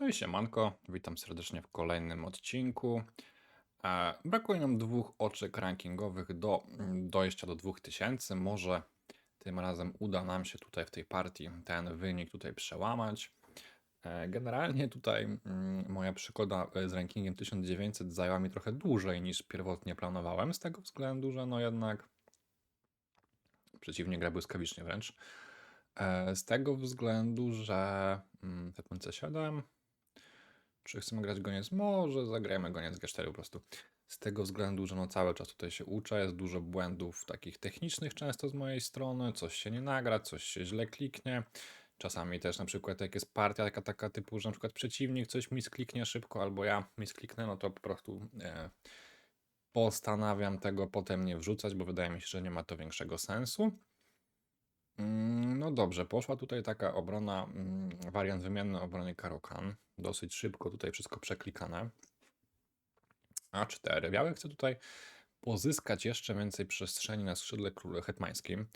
No i siemanko, witam serdecznie w kolejnym odcinku. E, brakuje nam dwóch oczek rankingowych do mm, dojścia do 2000. Może tym razem uda nam się tutaj w tej partii ten wynik tutaj przełamać. E, generalnie tutaj mm, moja przygoda e, z rankingiem 1900 zajęła mi trochę dłużej niż pierwotnie planowałem, z tego względu, że no jednak przeciwnie gra błyskawicznie wręcz. Z tego względu, że mm, Hetman C7 czy chcemy grać goniec? Może zagrajmy goniec G4 po prostu. Z tego względu, że no cały czas tutaj się uczę, jest dużo błędów takich technicznych często z mojej strony, coś się nie nagra, coś się źle kliknie. Czasami też na przykład jak jest partia taka, taka typu, że na przykład przeciwnik coś mi skliknie szybko, albo ja mi skliknę, no to po prostu e, postanawiam tego potem nie wrzucać, bo wydaje mi się, że nie ma to większego sensu. Mm, No dobrze, poszła tutaj taka obrona, mm, wariant wymienny obrony Karokan. Dosyć szybko tutaj wszystko przeklikane. A4. Biały chce tutaj pozyskać jeszcze więcej przestrzeni na skrzydle króle hetmańskim.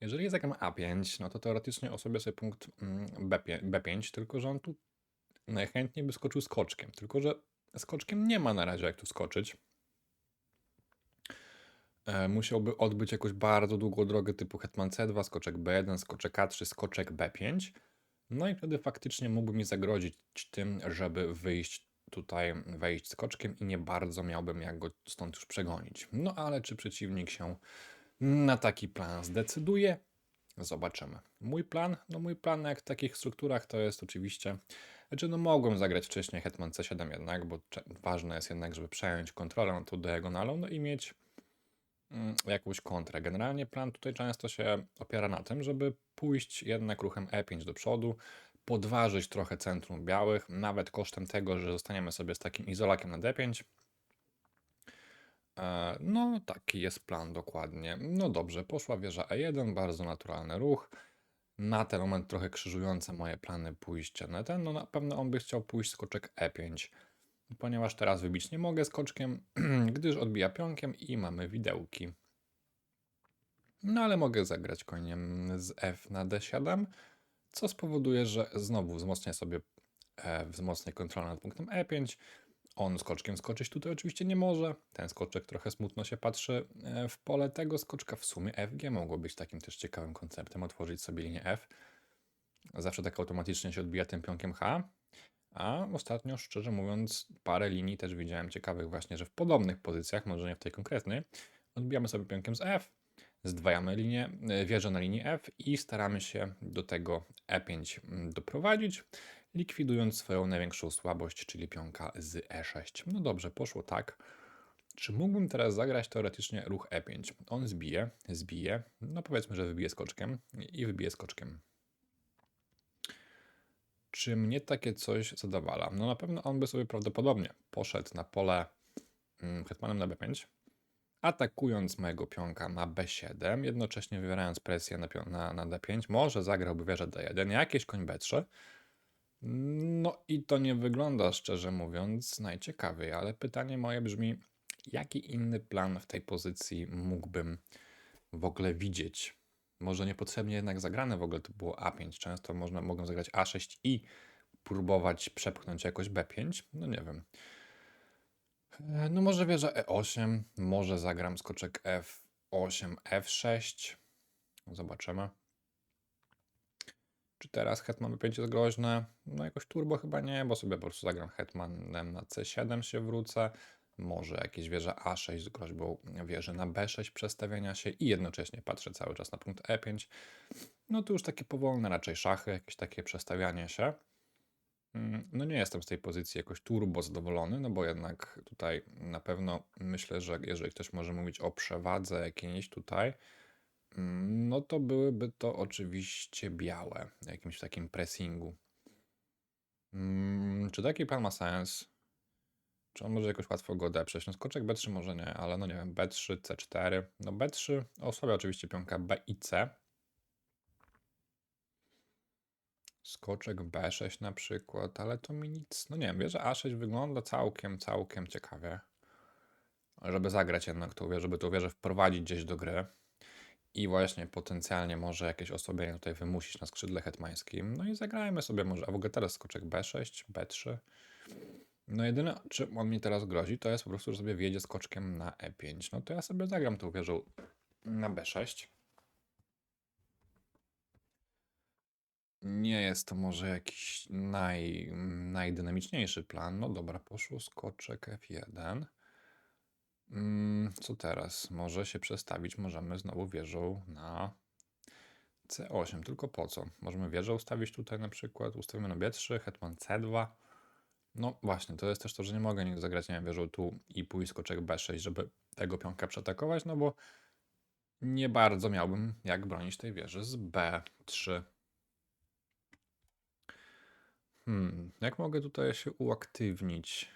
Jeżeli zagram A5, no to teoretycznie osobie sobie punkt mm, B5, B5, tylko że on tu najchętniej by skoczył skoczkiem. Tylko że skoczkiem nie ma na razie jak tu skoczyć. E, musiałby odbyć jakąś bardzo długą drogę typu hetman C2, skoczek B1, skoczek A3, skoczek B5. No i wtedy faktycznie mógłby mi zagrozić tym, żeby wyjść tutaj, wejść skoczkiem i nie bardzo miałbym jak go stąd już przegonić. No ale czy przeciwnik się na taki plan zdecyduje? Zobaczymy. Mój plan? No mój plan jak w takich strukturach to jest oczywiście, znaczy no mogłem zagrać wcześniej hetman C7 jednak, bo ważne jest jednak, żeby przejąć kontrolę tą diagonalą, no i mieć jakąś kontrę. Generalnie plan tutaj często się opiera na tym, żeby pójść jednak ruchem E5 do przodu, podważyć trochę centrum białych, nawet kosztem tego, że zostaniemy sobie z takim izolakiem na D5. E, No, taki jest plan dokładnie. No dobrze, poszła wieża E1, bardzo naturalny ruch. Na ten moment trochę krzyżujące moje plany pójścia na ten. No na pewno on by chciał pójść skoczek E5 ponieważ teraz wybić nie mogę skoczkiem, gdyż odbija pionkiem i mamy widełki. No ale mogę zagrać koniem z F na D7, co spowoduje, że znowu wzmocnię sobie e, wzmocnię kontrolę nad punktem E5. On skoczkiem skoczyć tutaj oczywiście nie może. Ten skoczek trochę smutno się patrzy e, w pole tego skoczka. W sumie FG mogło być takim też ciekawym konceptem, otworzyć sobie linię F. Zawsze tak automatycznie się odbija tym pionkiem H. A ostatnio, szczerze mówiąc, parę linii też widziałem ciekawych właśnie, że w podobnych pozycjach, może nie w tej konkretnej, odbijamy sobie pionkiem z F, zdwajamy linię, e, wieżę na linii F i staramy się do tego E5 mm, doprowadzić, likwidując swoją największą słabość, czyli pionka z E6. No dobrze, poszło tak. Czy mógłbym teraz zagrać teoretycznie ruch E5? On zbije, zbije, no powiedzmy, że wybije skoczkiem i wybije skoczkiem. Czy mnie takie coś zadowala? No na pewno on by sobie prawdopodobnie poszedł na pole mm, hetmanem na b5, atakując mojego pionka na b7, jednocześnie wywierając presję na, na, na d5. Może zagrałby wieżę d1, jakieś koń b3. No i to nie wygląda, szczerze mówiąc, najciekawiej, ale pytanie moje brzmi, jaki inny plan w tej pozycji mógłbym w ogóle widzieć? Może niepotrzebnie jednak zagrane w ogóle to było A5. Często można, mogą zagrać A6 i próbować przepchnąć jakoś B5. No nie wiem. E, No może wieża E8, może zagram skoczek F8, F6. Zobaczymy. Czy teraz hetman B5 jest groźne? No jakoś turbo chyba nie, bo sobie po prostu zagram hetmanem na C7 się wrócę. Może jakieś wieża A6 z groźbą wieży na B6 przestawiania się i jednocześnie patrzę cały czas na punkt E5. No to już takie powolne raczej szachy, jakieś takie przestawianie się. Mm, No nie jestem z tej pozycji jakoś turbo zadowolony, no bo jednak tutaj na pewno myślę, że jeżeli ktoś może mówić o przewadze jakiejś tutaj, mm, no to byłyby to oczywiście białe, jakimś takim pressingu. Mm, Czy taki plan ma sens? Czy on może jakoś łatwo go odeprzeć? No skoczek B3 może nie, ale no nie wiem, B3, C4. No B3 osłabia oczywiście pionka B i C. Skoczek B6 na przykład, ale to mi nic, no nie wiem, wieża A6 wygląda całkiem, całkiem ciekawie. Żeby zagrać jednak tą wieżę, żeby tą wieżę wprowadzić gdzieś do gry. I właśnie potencjalnie może jakieś osłabienie tutaj wymusić na skrzydle hetmańskim. No i zagrajmy sobie może, a w ogóle teraz skoczek B6, B3. No jedyne, czym on mi teraz grozi, to jest po prostu, że sobie wjedzie skoczkiem na E5. No to ja sobie zagram tą wieżą na B6. Nie jest to może jakiś naj, najdynamiczniejszy plan. No dobra, poszło skoczek F1. Mm, co teraz? Może się przestawić, możemy znowu wieżą na C8. Tylko po co? Możemy wieżę ustawić tutaj na przykład. Ustawimy na B3, hetman C2. No właśnie, to jest też to, że nie mogę nigdy zagrać, nie wiem, wieżą tu i pójść skoczek B6, żeby tego pionka przeatakować, no bo nie bardzo miałbym jak bronić tej wieży z B3. Hmm, jak mogę tutaj się uaktywnić?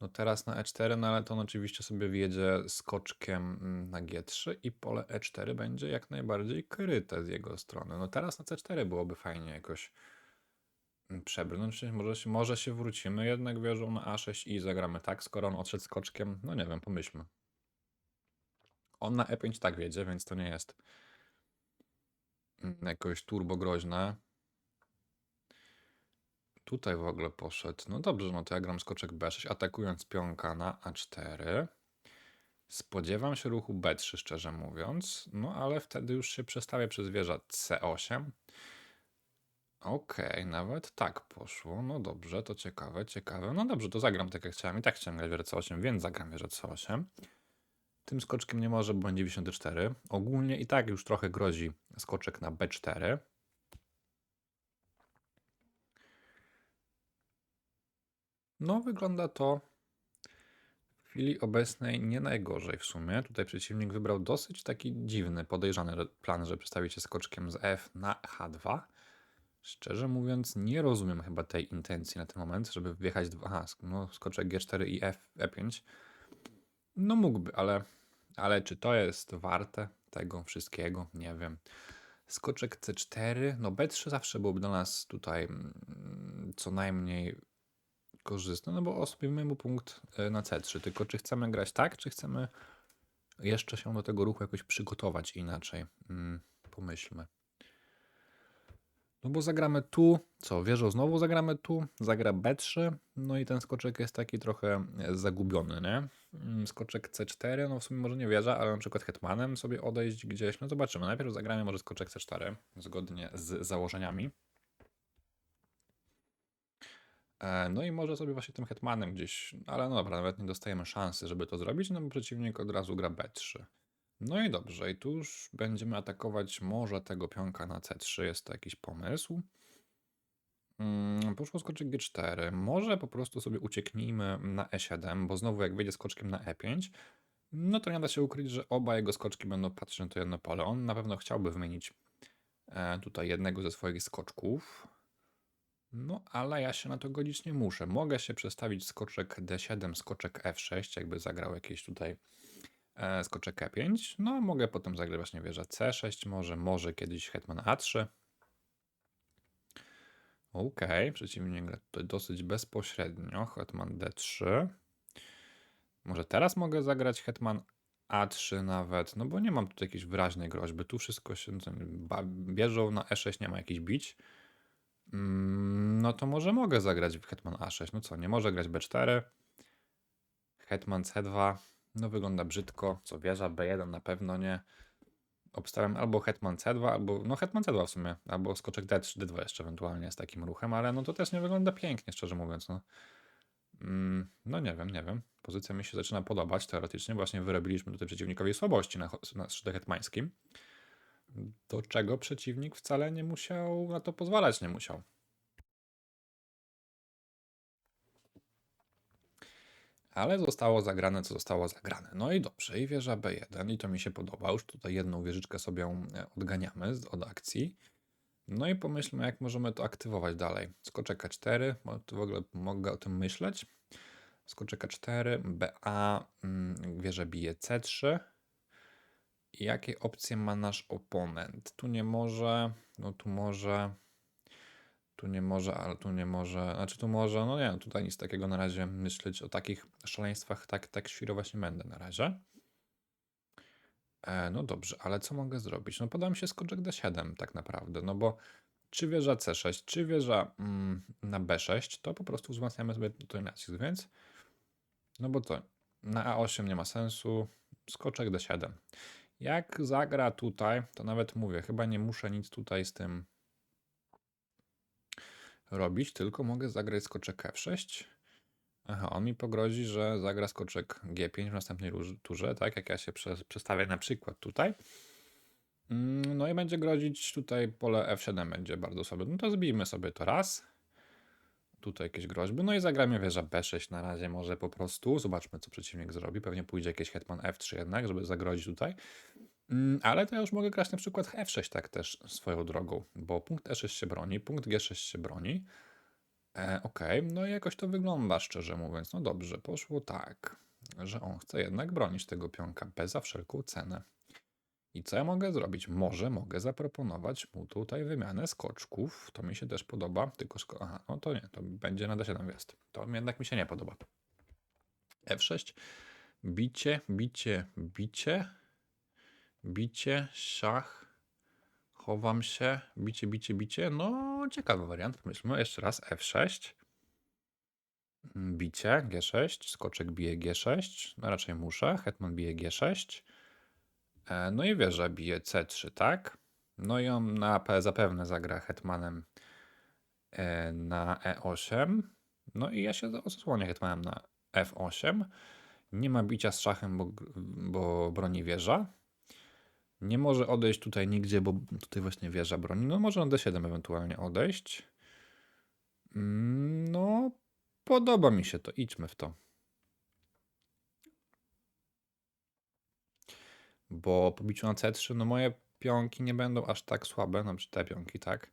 No teraz na E4, no ale to on oczywiście sobie wjedzie skoczkiem mm, na G3 i pole E4 będzie jak najbardziej kryte z jego strony. No teraz na C4 byłoby fajnie jakoś przebrnąć. Może się, może się wrócimy jednak wieżą na A6 i zagramy tak, skoro on odszedł skoczkiem. No nie wiem, pomyślmy. On na E5 tak wiedzie, więc to nie jest mm, jakoś turbo groźne. Tutaj w ogóle poszedł. No dobrze, no to ja gram skoczek B6, atakując pionka na A4. Spodziewam się ruchu B3, szczerze mówiąc. No ale wtedy już się przestawię przez wieża C8. Okej, nawet tak poszło. No dobrze, to ciekawe, ciekawe. No dobrze, to zagram tak jak chciałem. I tak chciałem grać wieżę C8, więc zagram wieżę C8. Tym skoczkiem nie może, bo będzie 94. Ogólnie i tak już trochę grozi skoczek na B4. No, wygląda to w chwili obecnej nie najgorzej w sumie. Tutaj przeciwnik wybrał dosyć taki dziwny, podejrzany plan, że przedstawi się skoczkiem z F na H2. Szczerze mówiąc, nie rozumiem chyba tej intencji na ten moment, żeby wjechać. dwa- Aha, no, skoczek G4 i F, E5. No mógłby, ale, ale czy to jest warte tego wszystkiego? Nie wiem. Skoczek C4, no B3 zawsze byłby dla nas tutaj mm, co najmniej korzystne, no bo osłabimy mu punkt e, na C3. Tylko czy chcemy grać tak, czy chcemy jeszcze się do tego ruchu jakoś przygotować inaczej? Mm, pomyślmy. No bo zagramy tu, co, wieżą znowu zagramy tu, zagra B3, no i ten skoczek jest taki trochę e, zagubiony, nie? Mm, Skoczek C4, no w sumie może nie wieża, ale na przykład hetmanem sobie odejść gdzieś, no zobaczymy. Najpierw zagramy może skoczek C4, zgodnie z założeniami. E, No i może sobie właśnie tym hetmanem gdzieś, ale no dobra, nawet nie dostajemy szansy, żeby to zrobić, no bo przeciwnik od razu gra B3. No i dobrze, i tu już będziemy atakować może tego pionka na C3, jest to jakiś pomysł. Mm, Poszło skoczek G4, może po prostu sobie ucieknijmy na E7, bo znowu jak wejdzie skoczkiem na E5, no to nie da się ukryć, że oba jego skoczki będą patrzeć na to jedno pole. On na pewno chciałby wymienić e, tutaj jednego ze swoich skoczków, no, ale ja się na to godzić nie muszę. Mogę się przestawić skoczek D7, skoczek F6, jakby zagrał jakieś tutaj e, skoczek E5. No, mogę potem zagrać właśnie wieża C6, może, może kiedyś hetman A3. Okej, przeciwnik gra tutaj dosyć bezpośrednio, hetman D3. Może teraz mogę zagrać hetman A3 nawet, no bo nie mam tutaj jakiejś wyraźnej groźby. Tu wszystko się bierzą na E6, nie ma jakichś bić. Mm, No to może mogę zagrać w Hetman A6. No co, nie może grać B4. Hetman C2. No wygląda brzydko. Co, wieża B1 na pewno nie. Obstawiam albo Hetman C2, albo no Hetman C2 w sumie, albo skoczek D3, D2 jeszcze ewentualnie z takim ruchem, ale no to też nie wygląda pięknie, szczerze mówiąc. No, Mm, no nie wiem, nie wiem. Pozycja mi się zaczyna podobać teoretycznie. Właśnie wyrobiliśmy tutaj przeciwnikowi słabości na, na skrzydle hetmańskim. Do czego przeciwnik wcale nie musiał na to pozwalać, nie musiał. Ale zostało zagrane, co zostało zagrane. No i dobrze, i wieża B1, i to mi się podoba. Już tutaj jedną wieżyczkę sobie e, odganiamy od akcji. No i pomyślmy, jak możemy to aktywować dalej. Skoczek A4, bo tu w ogóle mogę o tym myśleć. Skoczek A4, BA, mm, wieża bije C3. I jakie opcje ma nasz oponent? Tu nie może, no tu może, tu nie może, ale tu nie może, znaczy tu może, no nie, tutaj nic takiego na razie myśleć o takich szaleństwach, tak, tak świrować nie będę na razie. E, no dobrze, ale co mogę zrobić? No podam się skoczek D7 tak naprawdę, no bo czy wieża C6, czy wieża mm, na B6, to po prostu wzmacniamy sobie tutaj nacisk, więc no bo to na A8 nie ma sensu, skoczek D7. Jak zagra tutaj, to nawet mówię, chyba nie muszę nic tutaj z tym robić, tylko mogę zagrać skoczek F6. Aha, on mi pogrozi, że zagra skoczek G5 w następnej turze, tak jak ja się prze- przestawię na przykład tutaj. Mm, No i będzie grozić tutaj pole F7 będzie bardzo słabe. No to zbijmy sobie to raz. Tutaj jakieś groźby. No i zagramy wieża B6 na razie może po prostu. Zobaczmy co przeciwnik zrobi. Pewnie pójdzie jakiś hetman F3 jednak, żeby zagrozić tutaj. Mm, Ale to ja już mogę grać na przykład F6 tak też swoją drogą, bo punkt E6 się broni, punkt G6 się broni. E, Okej, no i jakoś to wygląda, szczerze mówiąc. No dobrze, poszło tak, że on chce jednak bronić tego pionka bez za wszelką cenę. I co ja mogę zrobić? Może mogę zaproponować mu tutaj wymianę skoczków. To mi się też podoba. Tylko sko- Aha, no to nie, to będzie na D7 wjazd. To jednak mi się nie podoba. F6, bicie, bicie, bicie, bicie, szach, chowam się, bicie, bicie, bicie. No, ciekawy wariant. Pomyślmy jeszcze raz. F6, mm, bicie, G6, skoczek bije G6. No raczej muszę. Hetman bije G6. E, No i wieża bije C3, tak? No i on na P zapewne zagra hetmanem e, na E8. No i ja się zasłonię hetmanem na F8. Nie ma bicia z szachem, bo, bo broni wieża. Nie może odejść tutaj nigdzie, bo tutaj właśnie wieża broni. No może na D7 ewentualnie odejść. Mm, No, podoba mi się to. Idźmy w to. Bo po biciu na C3, no moje pionki nie będą aż tak słabe, no czy te pionki, tak?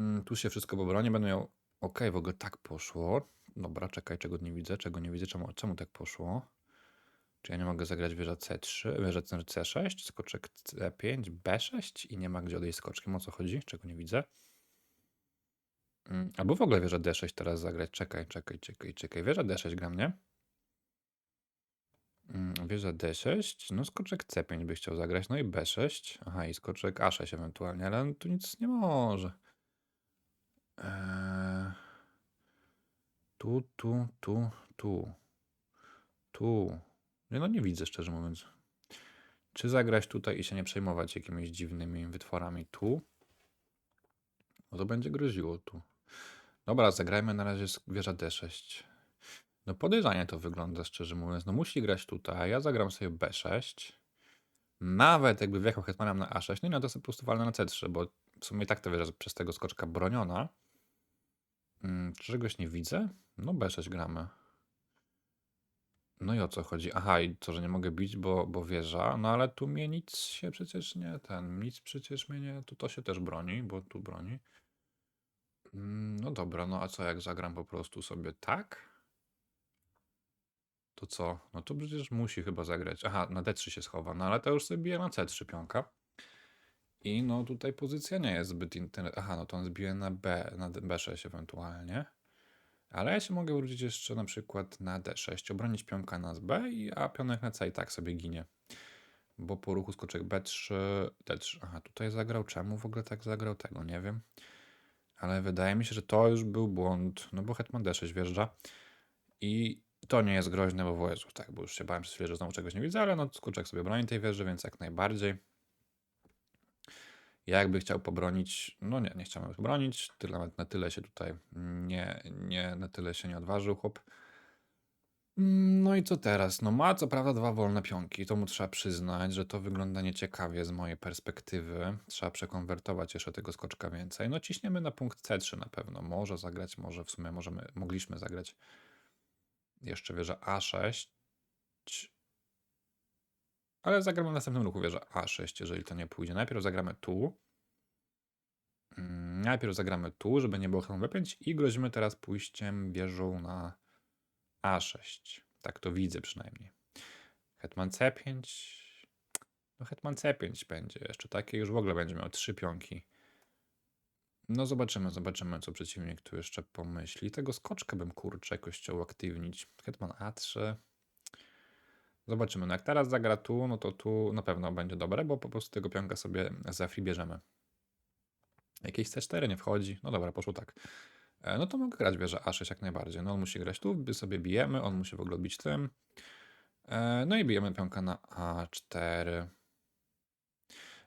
Mm, Tu się wszystko pobroni, będę miał... Okej, w ogóle tak poszło. Dobra, czekaj, czego nie widzę, czego nie widzę, czemu, czemu tak poszło? Czy ja nie mogę zagrać wieża C3, wieża C6, skoczek C5, B6 i nie ma gdzie odejść skoczkiem, o co chodzi? Czego nie widzę? Mm, Albo w ogóle wieża D6 teraz zagrać, czekaj, czekaj, czekaj, czekaj, wieża D6 gram, nie? Mm, Wieża D6, no skoczek C5 by chciał zagrać, no i B6, aha i skoczek A6 ewentualnie, ale tu nic nie może. Eee, tu, tu, tu, tu, tu. No nie widzę szczerze mówiąc. Czy zagrać tutaj i się nie przejmować jakimiś dziwnymi wytworami tu? No to będzie groziło tu. Dobra, zagrajmy na razie wieża D6. No podejrzanie to wygląda, szczerze mówiąc. No musi grać tutaj, ja zagram sobie B6. Nawet jakby wjechał hetmanem na A6, no i na to sobie po prostu walnę na C3, bo w sumie tak to wieża przez tego skoczka broniona. Mm, Czegoś nie widzę? No B6 gramy. No i o co chodzi? Aha, i to, że nie mogę bić, bo, bo wieża. No ale tu mnie nic się przecież nie ten. Nic przecież mnie nie. Tu to się też broni, bo tu broni. Mm, No dobra, no a co jak zagram po prostu sobie tak? To co? No to przecież musi chyba zagrać. Aha, na D3 się schowa, no ale to już sobie bije na C3 pionka. I no tutaj pozycja nie jest zbyt interne. Aha, no to on zbije na B, na D- B6 ewentualnie. Ale ja się mogę wrócić jeszcze na przykład na D6, obronić pionka na B, a pionek na C i tak sobie ginie. Bo po ruchu skoczek B3, D3. Aha, tutaj zagrał. Czemu w ogóle tak zagrał? Tego nie wiem. Ale wydaje mi się, że to już był błąd, no bo hetman D6 wjeżdża. I to nie jest groźne, bo w tak, bo już się bałem przez chwilę, że znowu czegoś nie widzę, ale no skoczek sobie broni tej wieży, więc jak najbardziej. Ja jakby chciał pobronić, no nie, nie chciałem pobronić, tyle, nawet na tyle się tutaj nie, nie, na tyle się nie odważył chłop. No i co teraz? No ma co prawda dwa wolne pionki, to mu trzeba przyznać, że to wygląda nieciekawie z mojej perspektywy. Trzeba przekonwertować jeszcze tego skoczka więcej. No ciśniemy na punkt C3 na pewno. Może zagrać, może w sumie możemy, mogliśmy zagrać jeszcze wieża A6. Ale zagramy w następnym ruchu wieża A6, jeżeli to nie pójdzie. Najpierw zagramy tu. Mm, Najpierw zagramy tu, żeby nie było hetman B5 i grozimy teraz pójściem wieżą na A6. Tak to widzę przynajmniej. Hetman C5. No hetman C5 będzie jeszcze takie, już w ogóle będzie miał trzy pionki. No zobaczymy, zobaczymy, co przeciwnik tu jeszcze pomyśli. Tego skoczka bym kurczę jakoś chciał uaktywnić. Hetman A3. Zobaczymy. No jak teraz zagra tu, no to tu na pewno będzie dobre, bo po prostu tego pionka sobie za free bierzemy. Jakieś C4 nie wchodzi. No dobra, poszło tak. E, No to mogę grać wieżę A6 jak najbardziej. No on musi grać tu, my sobie bijemy, on musi w ogóle odbić tym. E, No i bijemy pionka na A4.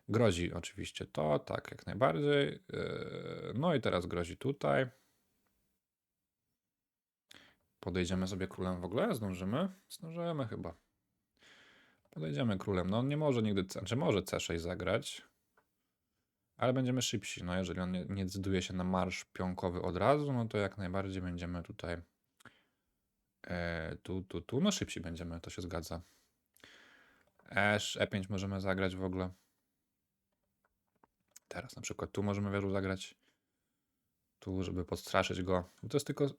Grozi oczywiście to, tak, jak najbardziej. E, No i teraz grozi tutaj. Podejdziemy sobie królem w ogóle? Zdążymy? Zdążymy chyba. Podejdziemy królem. No on nie może nigdy, znaczy może C6 zagrać, ale będziemy szybsi. No jeżeli on nie, nie decyduje się na marsz pionkowy od razu, no to jak najbardziej będziemy tutaj e, tu, tu, tu. No szybsi będziemy, to się zgadza. Esz, E5 możemy zagrać w ogóle. Teraz na przykład tu możemy wieżu zagrać. Tu, żeby podstraszyć go. To jest tylko...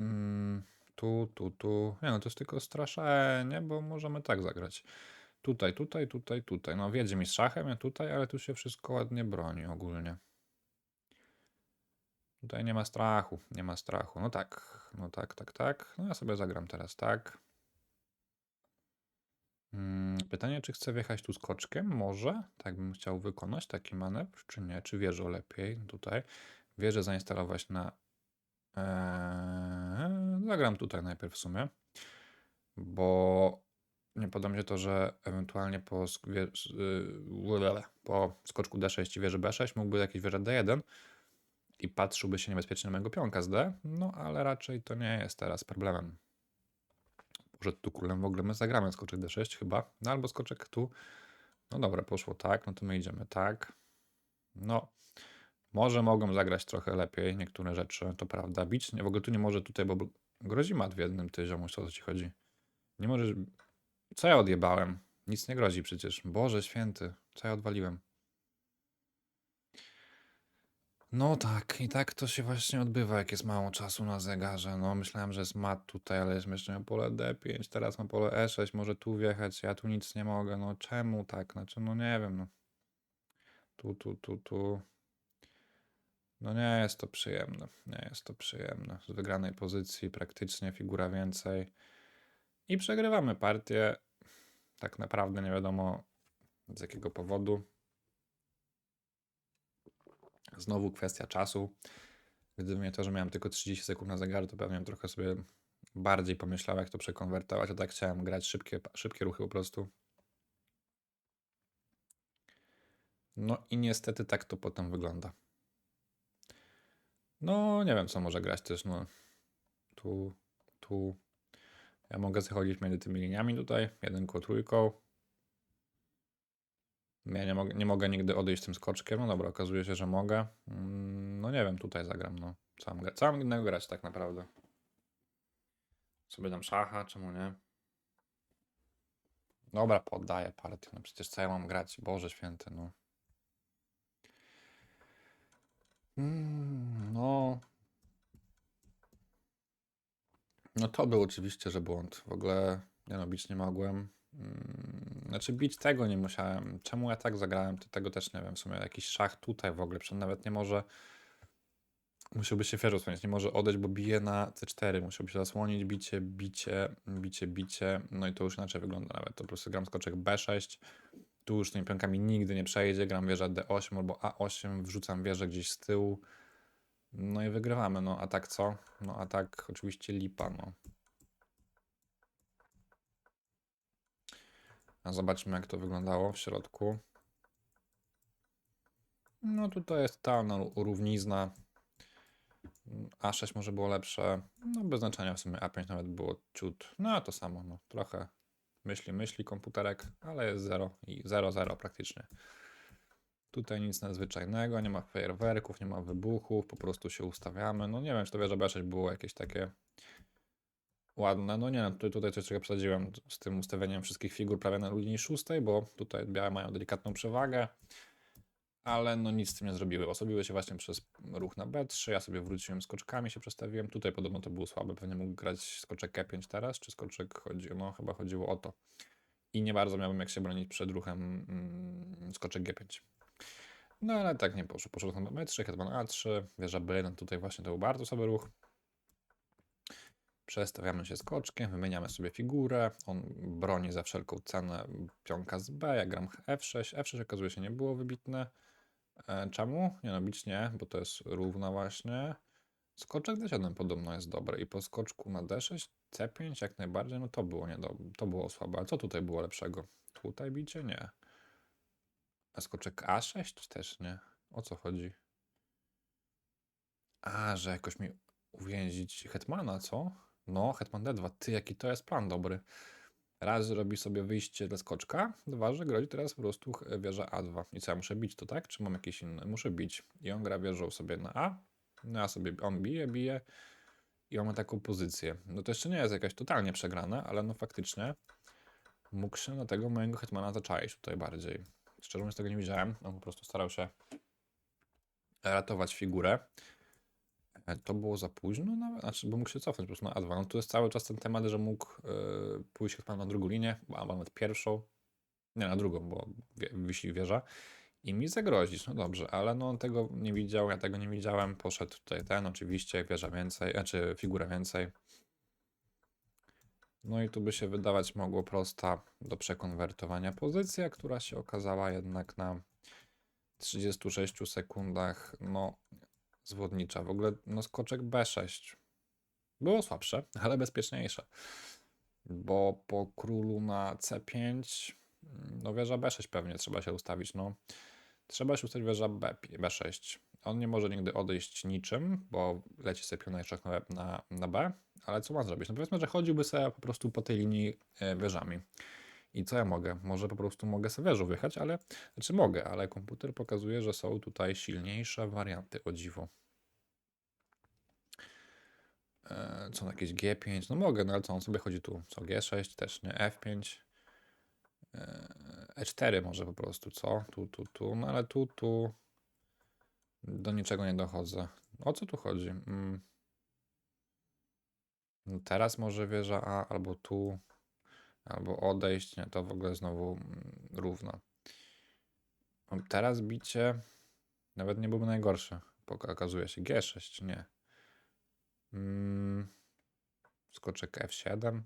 Mm, tu, tu, tu. Nie no, to jest tylko straszenie, bo możemy tak zagrać. Tutaj, tutaj, tutaj, tutaj. No wiedzie mi z szachem, ja tutaj, ale tu się wszystko ładnie broni ogólnie. Tutaj nie ma strachu, nie ma strachu. No tak, no tak, tak, tak. No ja sobie zagram teraz tak. Mm, Pytanie, czy chcę wjechać tu skoczkiem? Może. Tak bym chciał wykonać taki manewr, czy nie? Czy wieżę lepiej tutaj? Wieżę zainstalować na... Eee, zagram tutaj najpierw w sumie, bo nie podoba mi się to, że ewentualnie po, yy, po skoczku D6 i wieży B6 mógłby jakieś wieża D1 i patrzyłby się niebezpiecznie na mojego pionka z D, no ale raczej to nie jest teraz problemem. Może tu królem w ogóle my zagramy skoczek D6 chyba, no albo skoczek tu. No dobra, poszło tak, no to my idziemy tak. No, może mogą zagrać trochę lepiej niektóre rzeczy, to prawda. Bić, nie, w ogóle tu nie może tutaj, bo grozi mat w jednym ty o co ci chodzi. Nie możesz... Co ja odjebałem? Nic nie grozi przecież. Boże święty, co ja odwaliłem? No tak, i tak to się właśnie odbywa, jak jest mało czasu na zegarze. No, myślałem, że jest mat tutaj, ale jest jeszcze pole D5, teraz mam pole E6, może tu wjechać, ja tu nic nie mogę. No czemu tak? Znaczy, no nie wiem, no. Tu, tu, tu, tu. No nie jest to przyjemne, nie jest to przyjemne. Z wygranej pozycji praktycznie figura więcej. I przegrywamy partię. Tak naprawdę nie wiadomo z jakiego powodu. Znowu kwestia czasu. Gdyby nie to, że miałem tylko 30 sekund na zegarze, to pewnie trochę sobie bardziej pomyślał, jak to przekonwertować. A tak chciałem grać szybkie, szybkie ruchy po prostu. No i niestety tak to potem wygląda. No, nie wiem, co może grać też. No, tu, tu. Ja mogę zachodzić między tymi liniami tutaj, jedynką, trójką. Ja nie mogę, nie mogę nigdy odejść tym skoczkiem. No dobra, okazuje się, że mogę. Mm, No nie wiem, tutaj zagram. No, co mam, co mam innego grać tak naprawdę? Sobie dam szacha, czemu nie? Dobra, poddaję partię. No przecież co ja mam grać? Boże święty, no. Mm, No. No to był oczywiście, że błąd. W ogóle, nie no, bić nie mogłem. Mm, Znaczy bić tego nie musiałem. Czemu ja tak zagrałem, to tego też nie wiem. W sumie jakiś szach tutaj w ogóle, przecież nawet nie może... Musiałby się wieżą zasłonić, nie może odejść, bo bije na C4. Musiałby się zasłonić, bicie, bicie, bicie, bicie. No i to już inaczej wygląda nawet. To po prostu gram skoczek B6. Tu już tymi pionkami nigdy nie przejdzie. Gram wieża D8 albo A8, wrzucam wieżę gdzieś z tyłu. No i wygrywamy. No a tak co? No a tak oczywiście lipa, no. A zobaczmy, jak to wyglądało w środku. No tutaj jest totalna równizna. A6 może było lepsze. No bez znaczenia w sumie A5 nawet było ciut. No a to samo, no trochę myśli, myśli komputerek, ale jest 0 i 0-0 praktycznie. Tutaj nic nadzwyczajnego, nie ma fajerwerków, nie ma wybuchów, po prostu się ustawiamy. No nie wiem, czy to wieża B6 było jakieś takie ładne. No nie, no tutaj, tutaj coś trochę przesadziłem z tym ustawieniem wszystkich figur prawie na linii szóstej, bo tutaj białe mają delikatną przewagę. Ale no nic z tym nie zrobiły. Osobiły się właśnie przez ruch na B3. Ja sobie wróciłem skoczkami, się przestawiłem. Tutaj podobno to było słabe. Pewnie mógł grać skoczek E5 teraz, czy skoczek chodzi, no chyba chodziło o to. I nie bardzo miałbym jak się bronić przed ruchem mm, skoczek G5. No ale tak nie poszło. Poszło na B3, hetman A3, wieża B1 tutaj właśnie to był bardzo słaby ruch. Przestawiamy się skoczkiem, wymieniamy sobie figurę, on broni za wszelką cenę pionka z B, ja gram F6, F6 okazuje się nie było wybitne. E, czemu? Nie no, bić nie, bo to jest równa właśnie. Skoczek D7 podobno jest dobry i po skoczku na D6, C5 jak najbardziej, no to było niedobre, to było słabe. Ale co tutaj było lepszego? Tutaj bicie? Nie. A skoczek A6 też nie. O co chodzi? A, że jakoś mi uwięzić hetmana, co? No, hetman D2. Ty, jaki to jest plan dobry. Raz robi sobie wyjście dla skoczka, dwa, że grozi teraz po prostu wieża A2. I co, ja muszę bić to, tak? Czy mam jakieś inne? Muszę bić. I on gra wieżą sobie na A, no ja sobie, on bije, bije i mamy taką pozycję. No to jeszcze nie jest jakaś totalnie przegrana, ale no faktycznie mógł się na tego mojego hetmana zaczaić tutaj bardziej. Szczerze mówiąc tego nie widziałem, on po prostu starał się ratować figurę. E, To było za późno nawet, znaczy, bo mógł się cofnąć po prostu na A2. No tu jest cały czas ten temat, że mógł yy, pójść hetman na drugą linię, albo nawet pierwszą, nie na drugą, bo wisi wieża i mi zagrozić. No dobrze, ale no on tego nie widział, ja tego nie widziałem. Poszedł tutaj ten, oczywiście, wieża więcej, znaczy figura więcej. No i tu by się wydawać mogło prosta do przekonwertowania pozycja, która się okazała jednak na 36 sekundach, no zwodnicza. W ogóle no skoczek B6 było słabsze, ale bezpieczniejsze. Bo po królu na C5, no wieża B6 pewnie trzeba się ustawić. No, trzeba się ustawić wieża B, B6. On nie może nigdy odejść niczym, bo leci sobie pion na, na, na B, ale co ma zrobić? No powiedzmy, że chodziłby sobie po prostu po tej linii e, wieżami. I co ja mogę? Może po prostu mogę wieżą wjechać, ale, znaczy mogę, ale komputer pokazuje, że są tutaj silniejsze warianty, o dziwo. E, Co, jakieś G5? No mogę, no ale co, on sobie chodzi tu. Co, G6 też, nie? F5. E, E4 może po prostu, co? Tu, tu, tu, no ale tu, tu do niczego nie dochodzę. O co tu chodzi? Mm. No teraz może wieża A, albo tu, albo odejść, nie, to w ogóle znowu mm, równo. Teraz bicie nawet nie byłoby najgorsze, okazuje się G6, nie. Mm, skoczek F7.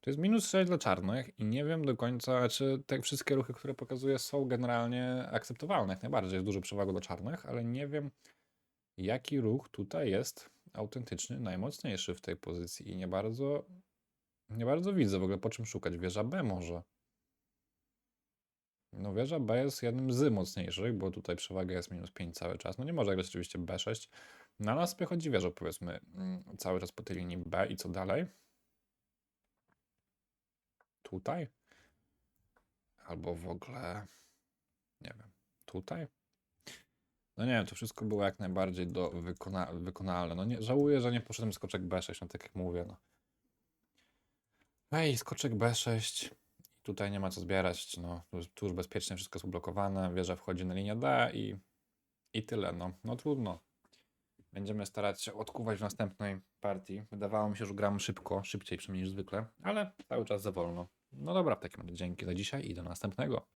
To jest minus 6 dla czarnych i nie wiem do końca, czy te wszystkie ruchy, które pokazuję, są generalnie akceptowalne. Jak najbardziej jest dużo przewagą dla czarnych, ale nie wiem, jaki ruch tutaj jest autentycznie najmocniejszy w tej pozycji i nie bardzo, nie bardzo widzę w ogóle po czym szukać. Wieża B może. No wieża B jest jednym z mocniejszych, bo tutaj przewaga jest minus 5 cały czas. No nie może grać oczywiście B6. Na nas sobie chodzi wieżą powiedzmy mm, cały czas po tej linii B i co dalej? Tutaj? Albo w ogóle, nie wiem, tutaj? No nie wiem, to wszystko było jak najbardziej do wykona wykonalne. No nie, żałuję, że nie poszedłem skoczek B6, no tak jak mówię, no. Ej, skoczek B6. Tutaj nie ma co zbierać, no. Tu, już bezpiecznie wszystko jest ublokowane, wieża wchodzi na linię D i, i tyle, no. No trudno. Będziemy starać się odkuwać w następnej partii. Wydawało mi się, że gram szybko, szybciej przynajmniej niż zwykle, ale cały czas za wolno. No dobra, w takim razie dzięki za dzisiaj i do następnego.